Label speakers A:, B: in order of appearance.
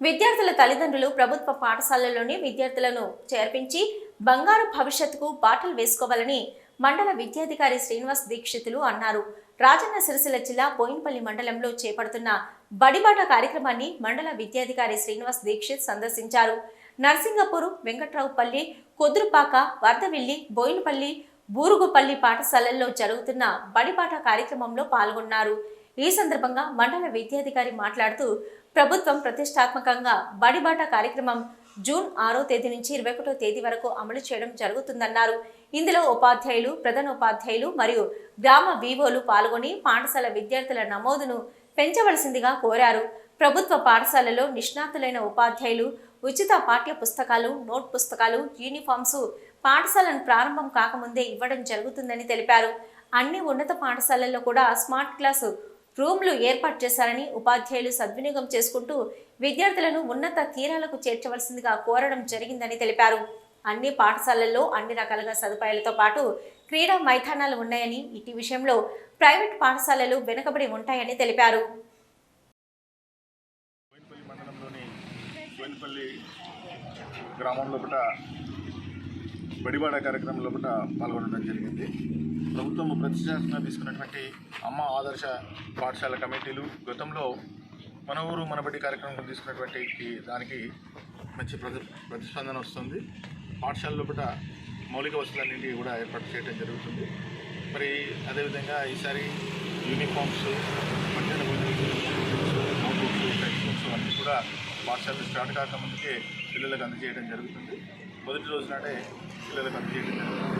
A: విద్యార్థుల తల్లిదండ్రులు ప్రభుత్వ పాఠశాలల్లోని విద్యార్థులను చేర్పించి బంగారు భవిష్యత్తుకు బాటలు వేసుకోవాలని మండల విద్యాధికారి శ్రీనివాస్ దీక్షితులు అన్నారు. రాజన్న సిరిసిల్ల జిల్లా బోయిన్పల్లి మండలంలో చేపడుతున్న బడిబాట కార్యక్రమాన్ని మండల విద్యాధికారి శ్రీనివాస్ దీక్షిత్ సందర్శించారు. నర్సింగపూర్ వెంకట్రావుపల్లి కుదురుపాక వర్ధవిల్లి బోయినపల్లి బూరుగుపల్లి పాఠశాలల్లో జరుగుతున్న బడిబాట కార్యక్రమంలో పాల్గొన్నారు. ఈ సందర్భంగా మండల విద్యాధికారి మాట్లాడుతూ ప్రభుత్వం ప్రతిష్టాత్మకంగా బడిబాట కార్యక్రమం జూన్ ఆరో తేదీ నుంచి ఇరవై ఒకటో తేదీ వరకు అమలు చేయడం జరుగుతుందన్నారు. ఇందులో ఉపాధ్యాయులు ప్రధానోపాధ్యాయులు మరియు గ్రామ వివోలు పాల్గొని పాఠశాల విద్యార్థుల నమోదును పెంచవలసిందిగా కోరారు. ప్రభుత్వ పాఠశాలలో నిష్ణాతులైన ఉపాధ్యాయులు ఉచిత పాఠ్య పుస్తకాలు నోట్ పుస్తకాలు యూనిఫామ్స్ పాఠశాలను ప్రారంభం కాకముందే ఇవ్వడం జరుగుతుందని తెలిపారు. అన్ని ఉన్నత పాఠశాలల్లో కూడా స్మార్ట్ క్లాసు రూమ్లు ఏర్పాటు చేశారని ఉపాధ్యాయులు సద్వినియోగం చేసుకుంటూ విద్యార్థులను ఉన్నత తీరాలకు చేర్చవలసిందిగా కోరడం జరిగిందని తెలిపారు. అన్ని పాఠశాలల్లో అన్ని రకాలుగా సదుపాయాలతో పాటు క్రీడా మైదానాలు ఉన్నాయని ఇటు విషయంలో ప్రైవేట్ పాఠశాలలు వెనుకబడి ఉంటాయని తెలిపారు.
B: గ్రామం లోపల బడిబాడ కార్యక్రమం లోపల పాల్గొనడం జరిగింది. ప్రభుత్వం ప్రతిష్టాత్మకంగా తీసుకున్నటువంటి అమ్మ ఆదర్శ పాఠశాల కమిటీలు గతంలో మన ఊరు మనబడి కార్యక్రమం తీసుకున్నటువంటి దానికి మంచి ప్రతి ప్రతిస్పందన వస్తుంది. పాఠశాల లోపల మౌలిక వసతులన్నింటినీ కూడా ఏర్పాటు చేయడం జరుగుతుంది. మరి అదేవిధంగా ఈసారి యూనిఫామ్స్ మధ్యాహ్న భోజనం బుక్స్ అన్నీ కూడా పాఠశాలలు స్టార్ట్ కాకముందుకే పిల్లలకు అందజేయడం జరుగుతుంది. మొదటి రోజు నాడే పిల్లలకు అందజేయడం జరుగుతుంది.